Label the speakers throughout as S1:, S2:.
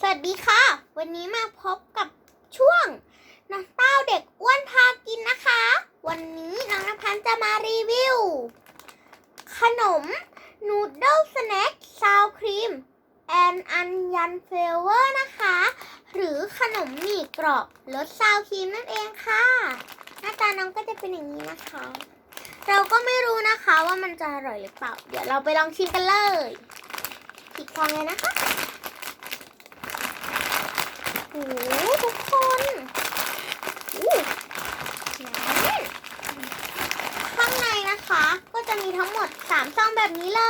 S1: สวัสดีค่ะ วันนี้มาพบกับช่วงน้องเต้าเด็กอ้วนพากินนะคะ วันนี้น้องนภันจะมารีวิว ขนมนูดเดิลสแน็คซาวครีมแอนอันยันเฟลเวอร์นะคะ หรือขนมหมี่กรอบรสซาวครีมนั่นเองค่ะ หน้าตาน้องก็จะเป็นอย่างนี้นะคะ เราก็ไม่รู้นะคะว่ามันจะอร่อยหรือเปล่า เดี๋ยวเราไปลองชิมกันเลยปิดฟองเลยนะคะ โอ้โหทุกคนอู้แหนข้างในนะคะ ก็ จะมีทั้งหมด3ซองแบบนี้เล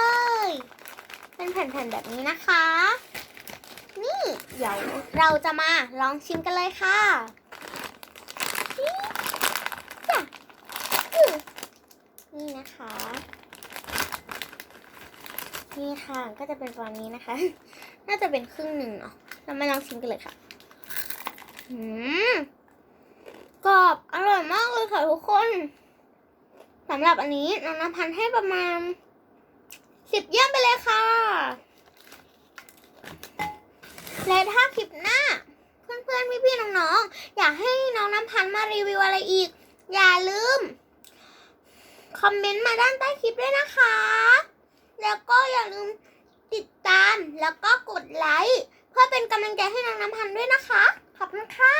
S1: ย เป็นแผ่นๆแบบนี้นะคะ นี่ เดี๋ยวเราจะมาลองชิมกันเลยค่ะนี่จ้ะนี่นะคะ นี่ค่ะก็จะเป็นประมาณนี้นะคะ น่าจะเป็นครึ่งหนึ่งเนาะ เรามาลองชิมกันเลยค่ะอืมกรอบอร่อยมากเลยค่ะทุกคน สำหรับอันนี้น้องน้ำพันให้ประมาณสิบเยี่ยมไปเลยค่ะ และถ้าคลิปหน้า เพื่อนๆพี่ๆน้องๆอยากให้น้องน้ำพันมารีวิวอะไรอีก อย่าลืม คอมเมนต์มาด้านใต้คลิปด้วยนะคะ แล้วก็อย่าลืมติดตามแล้วก็กดไลค์เพื่อเป็นกำลังใจให้น้องน้ำพันด้วยนะคะ ขอบคุณค่ะ